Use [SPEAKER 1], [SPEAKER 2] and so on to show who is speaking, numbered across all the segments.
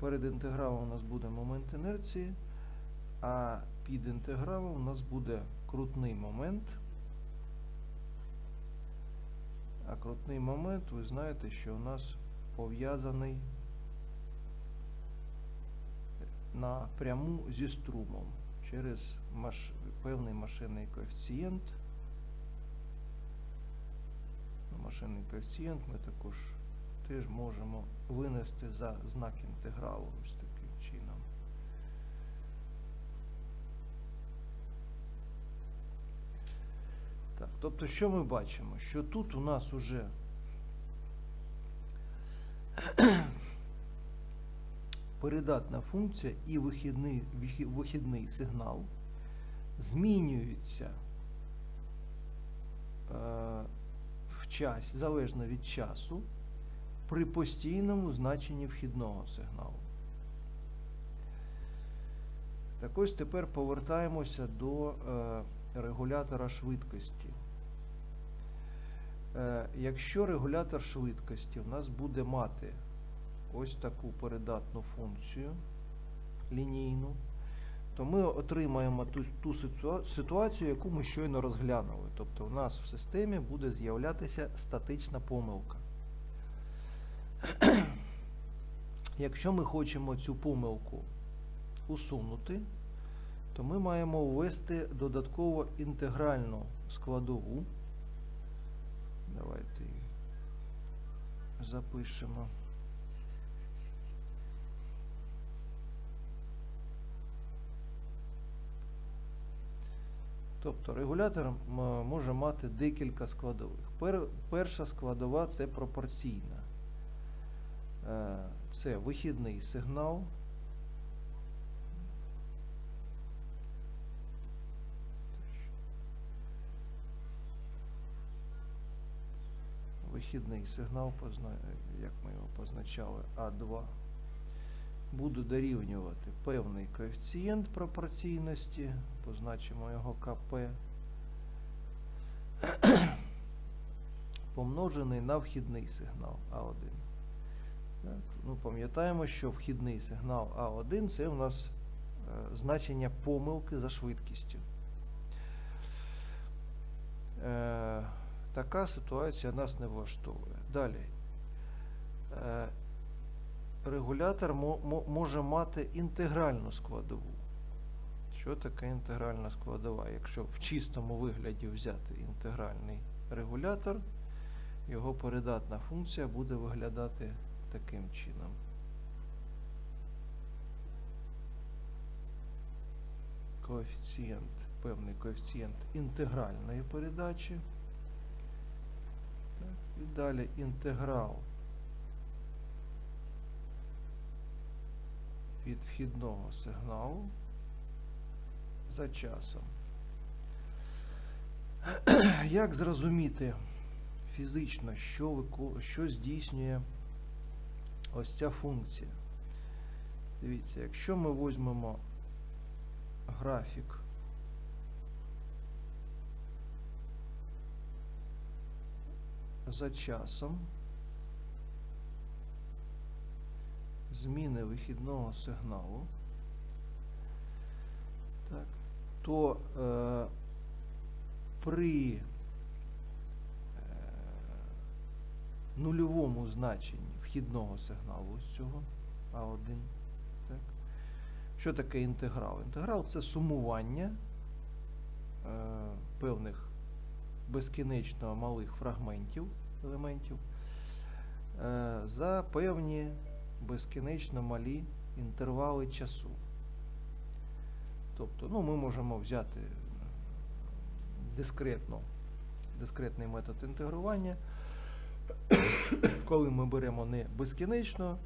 [SPEAKER 1] Перед інтегралом у нас буде момент інерції, а під інтегралом у нас буде крутний момент. А крутний момент, ви знаєте, що у нас пов'язаний напряму зі струмом через маш... певний машинний коефіцієнт. Ну, Машинний коефіцієнт ми також теж можемо винести за знак інтегралу ось таким чином. Так, тобто, що ми бачимо? Що тут у нас уже передатна функція і вихідний, вихідний сигнал змінюються е, в часі, залежно від часу, при постійному значенні вхідного сигналу. Так ось тепер повертаємося до е, регулятора швидкості. Е, якщо регулятор швидкості в нас буде мати ось таку передатну функцію лінійну, то ми отримаємо ту, ту ситуацію, яку ми щойно розглянули. Тобто у нас в системі буде з'являтися статична помилка. Якщо ми хочемо цю помилку усунути, то ми маємо ввести додатково інтегральну складову. Давайте її запишемо. Тобто регулятор може мати декілька складових. Перша складова це пропорційна. Це вихідний сигнал. Вихідний сигнал, як ми його позначали, А2, буду дорівнювати певний коефіцієнт пропорційності, позначимо його КП, помножений на вхідний сигнал А1. Так, ну, пам'ятаємо, що вхідний сигнал А1 це у нас е, значення помилки за швидкістю. Е, така ситуація нас не влаштовує. Далі. Е, регулятор мо- мо- може мати інтегральну складову. Що таке інтегральна складова? Якщо в чистому вигляді взяти інтегральний регулятор, його передатна функція буде виглядати таким чином. Коефіцієнт, певний коефіцієнт інтегральної передачі. І далі інтеграл від вхідного сигналу за часом. Як зрозуміти фізично, що, що здійснює ось ця функція? Дивіться, якщо ми візьмемо графік за часом зміни вихідного сигналу, так, то е, при е, нульовому значенні вхідного сигналу з цього А1. Так. Що таке інтеграл? Інтеграл це сумування е, певних безкінечно малих фрагментів елементів е, за певні безкінечно малі інтервали часу. Тобто, ну, ми можемо взяти е, дискретно, дискретний метод інтегрування, коли ми беремо не безкінечно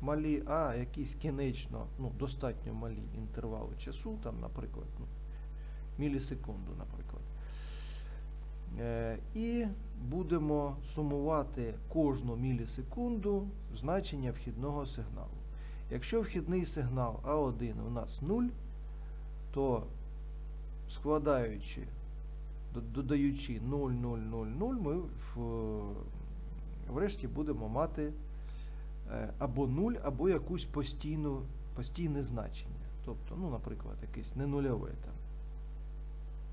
[SPEAKER 1] малі, а якісь кінечно, ну, достатньо малі інтервали часу, там, наприклад, ну, мілісекунду, наприклад. Е, і будемо сумувати кожну мілісекунду значення вхідного сигналу. Якщо вхідний сигнал А1 у нас 0, то складаючи, додаючи 0, 0, 0, 0, ми в, врешті будемо мати е, або 0, або якусь постійну, постійне значення. Тобто, ну, наприклад, якесь не нульове там.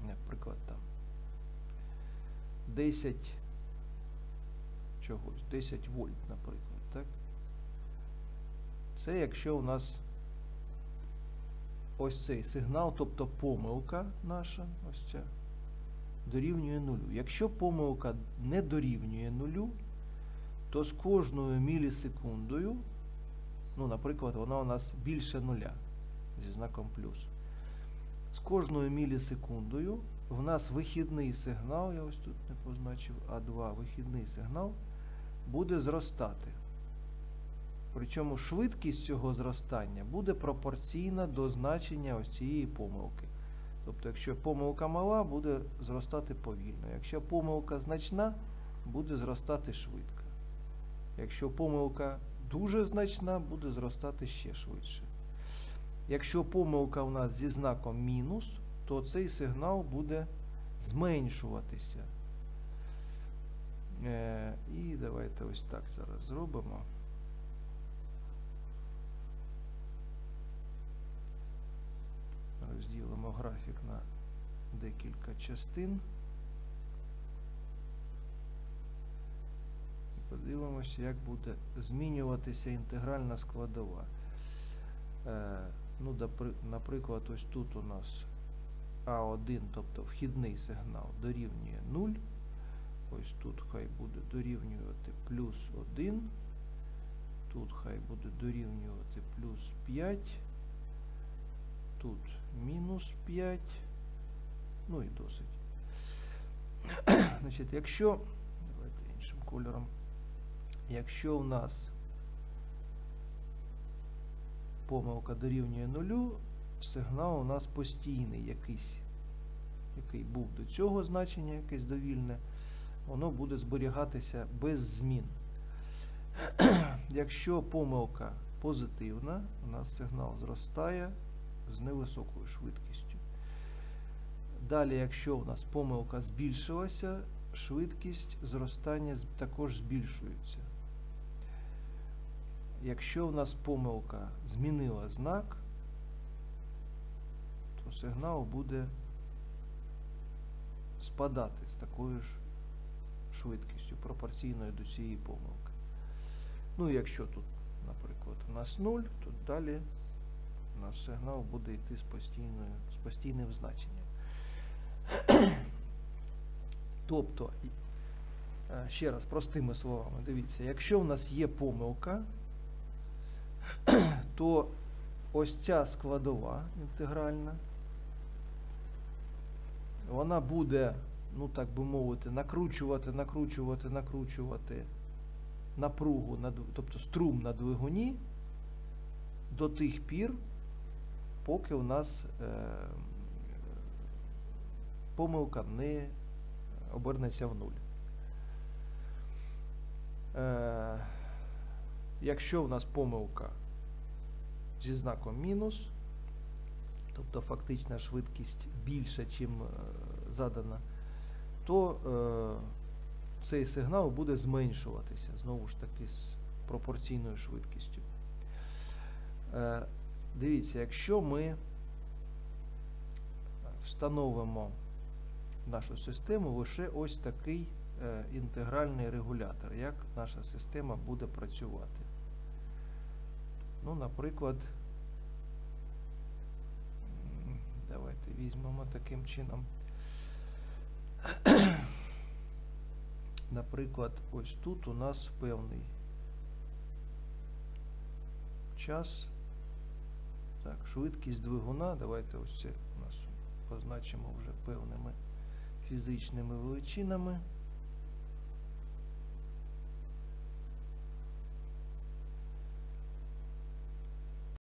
[SPEAKER 1] Наприклад, там 10 чогось, 10 вольт, наприклад, так? Це якщо у нас ось цей сигнал, тобто помилка наша, ось ця, дорівнює нулю. Якщо помилка не дорівнює нулю, то з кожною мілісекундою, ну, наприклад, вона у нас більше нуля зі знаком плюс. З кожною мілісекундою в нас вихідний сигнал, я ось тут не позначив А2, вихідний сигнал буде зростати. Причому швидкість цього зростання буде пропорційна до значення ось цієї помилки. Тобто, якщо помилка мала, буде зростати повільно. Якщо помилка значна, буде зростати швидко. Якщо помилка дуже значна, буде зростати ще швидше. Якщо помилка у нас зі знаком мінус, то цей сигнал буде зменшуватися. Е, і давайте ось так зараз зробимо. Розділимо графік на декілька частин. Подивимося, як буде змінюватися інтегральна складова. Е, ну, наприклад, ось тут у нас А1, тобто вхідний сигнал, дорівнює 0. Ось тут хай буде дорівнювати плюс 1. Тут хай буде дорівнювати плюс 5. Тут мінус 5. Ну і досить. Значить, якщо. Давайте іншим кольором. Якщо у нас помилка дорівнює нулю, сигнал у нас постійний якийсь, який був до цього значення, якесь довільне, воно буде зберігатися без змін. Якщо помилка позитивна, у нас сигнал зростає з невисокою швидкістю. Далі, якщо у нас помилка збільшилася, швидкість зростання також збільшується. Якщо в нас помилка змінила знак, то сигнал буде спадати з такою ж швидкістю, пропорційною до цієї помилки. Ну, якщо тут, наприклад, у нас 0, то далі у нас сигнал буде йти з, постійною, з постійним значенням. Тобто, е, ще раз простими словами, дивіться, якщо в нас є помилка, то ось ця складова інтегральна, вона буде, ну так би мовити, накручувати, накручувати, накручувати напругу, тобто струм на двигуні до тих пір, поки у нас е, помилка не обернеться в нуль. Е, якщо в нас помилка зі знаком мінус, тобто фактична швидкість більша, чим е, задана, то е, цей сигнал буде зменшуватися знову ж таки з пропорційною швидкістю. Е, дивіться, якщо ми встановимо нашу систему лише ось такий е, інтегральний регулятор, як наша система буде працювати. Ну, наприклад, давайте візьмемо таким чином. Наприклад, ось тут у нас певний час. Так, швидкість двигуна. Давайте ось це у нас позначимо вже певними фізичними величинами.